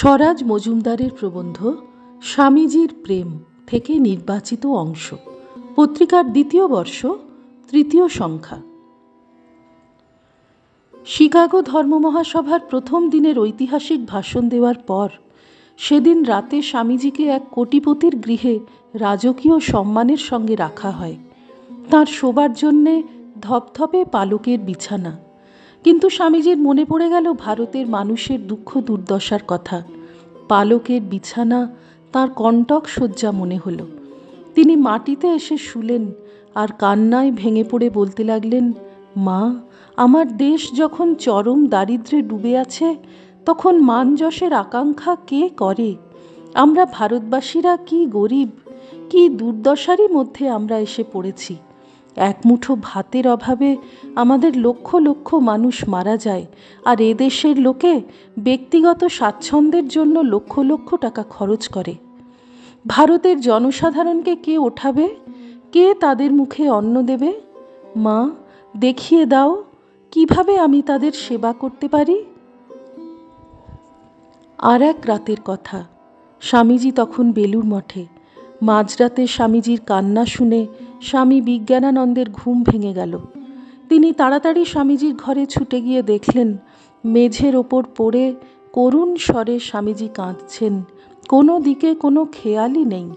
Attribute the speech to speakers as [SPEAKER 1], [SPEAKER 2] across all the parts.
[SPEAKER 1] স্বরাজ মজুমদারের প্রবন্ধ স্বামীজির প্রেম থেকে নির্বাচিত অংশ, পত্রিকার দ্বিতীয় বর্ষ, তৃতীয় সংখ্যা। শিকাগো ধর্মমহাসভার প্রথম দিনের ঐতিহাসিক ভাষণ দেওয়ার পর, সেদিন রাতে স্বামীজিকে এক কোটিপতির গৃহে রাজকীয় সম্মানের সঙ্গে রাখা হয়। তাঁর শোবার জন্যে ধপধপে পালকের বিছানা কিন্তু স্বামীজির মনে পড়ে গেল ভারতের মানুষের দুঃখ দুর্দশার কথা। পালকের বিছানা তার কণ্টক শয্যা মনে হলো। তিনি মাটিতে এসে শুলেন আর কান্নায় ভেঙে পড়ে বলতে লাগলেন, মা, আমার দেশ যখন চরম দারিদ্রে ডুবে আছে, তখন মান যশের আকাঙ্ক্ষা কে করে? আমরা ভারতবাসীরা কি গরিব? কি দুর্দশারই মধ্যে আমরা এসে পড়েছি? এক মুঠো ভাতের অভাবে আমাদের লক্ষ লক্ষ মানুষ মারা যায়, আর এদেশের লোকে ব্যক্তিগত স্বাচ্ছন্দ্যের জন্য লক্ষ লক্ষ টাকা খরচ করে। ভারতের জনসাধারণকে কে ওঠাবে? কে তাদের মুখে অন্ন দেবে? মা, দেখিয়ে দাও, কীভাবে আমি তাদের সেবা করতে পারি? আর এক রাতের কথা, স্বামীজি তখন বেলুর মঠে। মাঝরাতে স্বামীজির কান্না শুনে স্বামী বিজ্ঞানানন্দের ঘুম ভেঙে গেল। তিনি তাড়াতাড়ি স্বামীজির ঘরে ছুটে গিয়ে দেখলেন, মেঝের ওপর পড়ে করুণ স্বরে স্বামীজি কাঁদছেন, কোনো দিকে কোনো খেয়ালই নেই।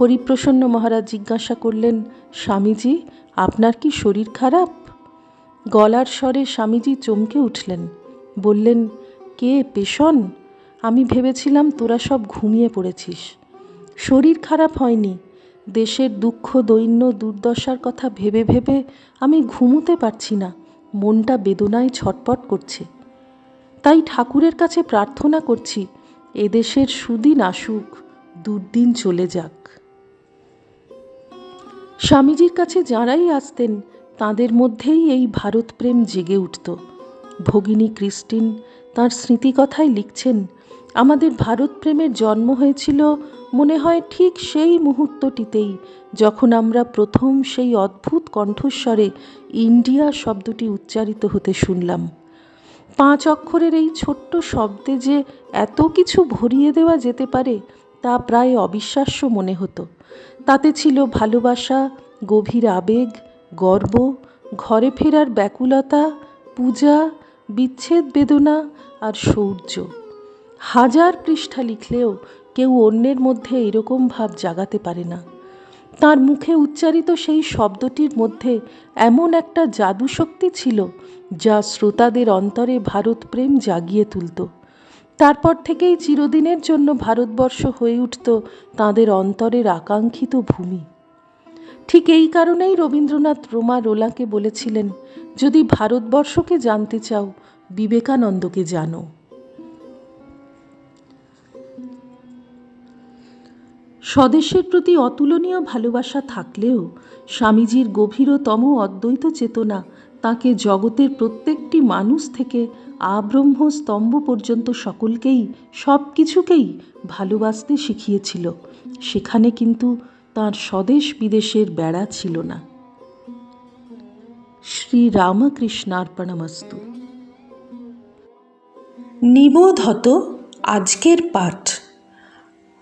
[SPEAKER 1] হরিপ্রসন্ন মহারাজ জিজ্ঞাসা করলেন, স্বামীজি, আপনার কি শরীর খারাপ? গলার স্বরে স্বামীজি চমকে উঠলেন, বললেন, কে পেশন আমি ভেবেছিলাম তোরা সব ঘুমিয়ে পড়েছিস। শরীর খারাপ হয়নি দেশের দুঃখ, দৈন্য, দুর্দশার কথা ভেবে ভেবে আমি ঘুমোতে পারছি না। মনটা বেদনায় ছটপট করছে। তাই ঠাকুরের কাছে প্রার্থনা করছি, এদেশের সুদিন আসুক, দুর্দিন চলে যাক। স্বামীজির কাছে যাঁরাই আসতেন, তাদের মধ্যেই এই ভারতপ্রেম জেগে উঠত। ভগিনী ক্রিস্টিন তাঁর স্মৃতিকথায় লিখছেন আমাদের ভারতপ্রেমের জন্ম হয়েছিল মনে হয় ঠিক সেই মুহূর্তটিতেই, যখন আমরা প্রথম সেই অদ্ভুত কণ্ঠস্বরে ইন্ডিয়া শব্দটি উচ্চারিত হতে শুনলাম। পাঁচ অক্ষরের এই ছোট্ট শব্দে যে এত কিছু ভরিয়ে দেওয়া যেতে পারে, তা প্রায় অবিশ্বাস্য মনে হতো। তাতে ছিল ভালোবাসা, গভীর আবেগ, গর্ব, ঘরে ফেরার ব্যাকুলতা, পূজা, বিচ্ছেদ বেদনা আর শৌর্য হাজার পৃষ্ঠা লিখলেও কেউ অন্যের মধ্যে এরকম ভাব জাগাতে পারে না। তার মুখে উচ্চারিত সেই শব্দটির মধ্যে এমন একটা জাদুশক্তি ছিল যা শ্রোতাদের অন্তরে ভারত প্রেম জাগিয়ে তুলত। তারপর থেকেই চিরদিনের জন্য ভারতবর্ষ হয়ে উঠত তাঁদের অন্তরের আকাঙ্ক্ষিত ভূমি। ঠিক এই কারণেই রবীন্দ্রনাথ রোমা রোলাকে বলেছিলেন, যদি ভারতবর্ষকে জানতে চাও, বিবেকানন্দকে জানো। স্বদেশের প্রতি অতুলনীয় ভালোবাসা থাকলেও স্বামীজির গভীরতম অদ্বৈত চেতনা তাকে জগতের প্রত্যেকটি মানুষ থেকে আব্রহ্ম স্তম্ভ পর্যন্ত সকলকেই সব কিছুকেই ভালোবাসতে শিখিয়েছিল। সেখানে কিন্তু তার স্বদেশ বিদেশের বেড়া ছিল না। শ্রী রামকৃষ্ণার্পণমস্তু নিবোধত আজকের পাঠ।